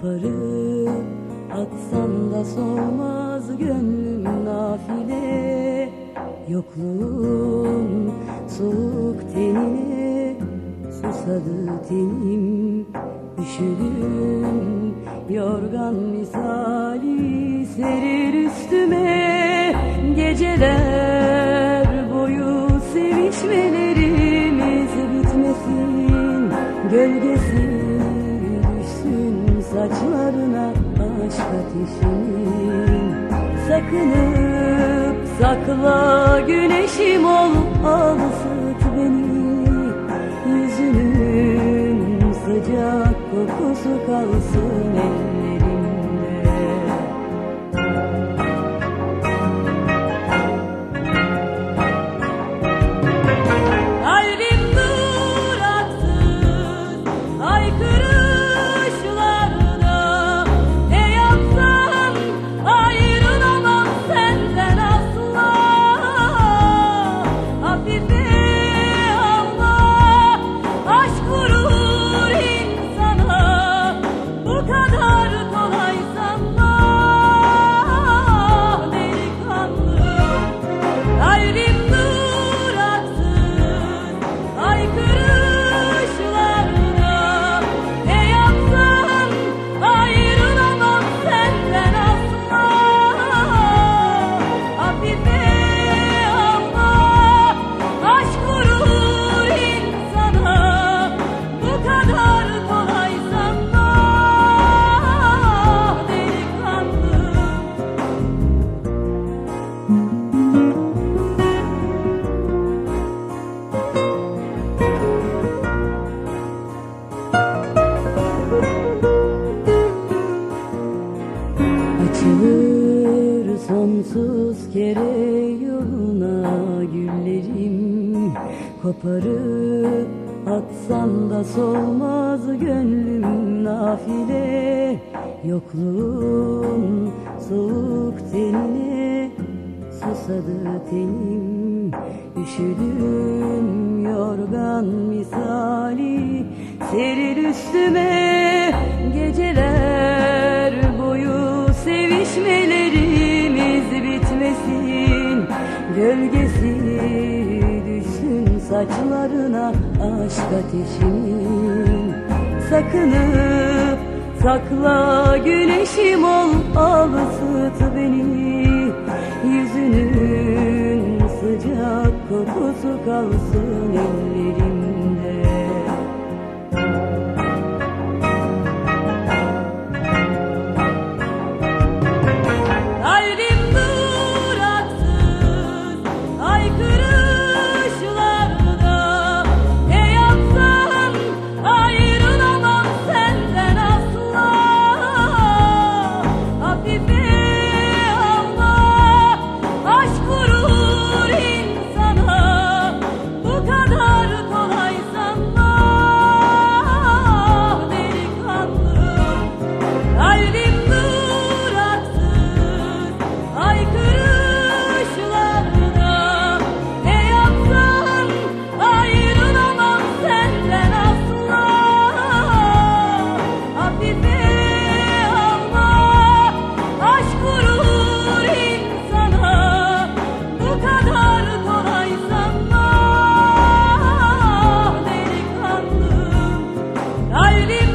Koparıp atsam da solmaz gönlüm nafile. Yokluğun soğuk tenine susadı tenim. Üşüdüm yorgan misali serir üstüme. Geceler boyu sevişmelerimiz bitmesin. Gölgesi saçlarına aşk ateşinin Sakınıp sakla güneşim ol al ısıt beni. Yüzünün sıcak kokusu kalsın ellerimde kere yoluna güllerim. Koparıp atsam da solmaz gönlüm nafile. Yokluğun soğuk tenine susadı tenim. Üşüdüm yorgan misali. Seril üstüme geceler Gölgesi düşsün saçlarına aşk ateşinin. Sakınıp sakla güneşim ol al ısıt beni. Yüzünün sıcak kokusu kalsın Hallelujah.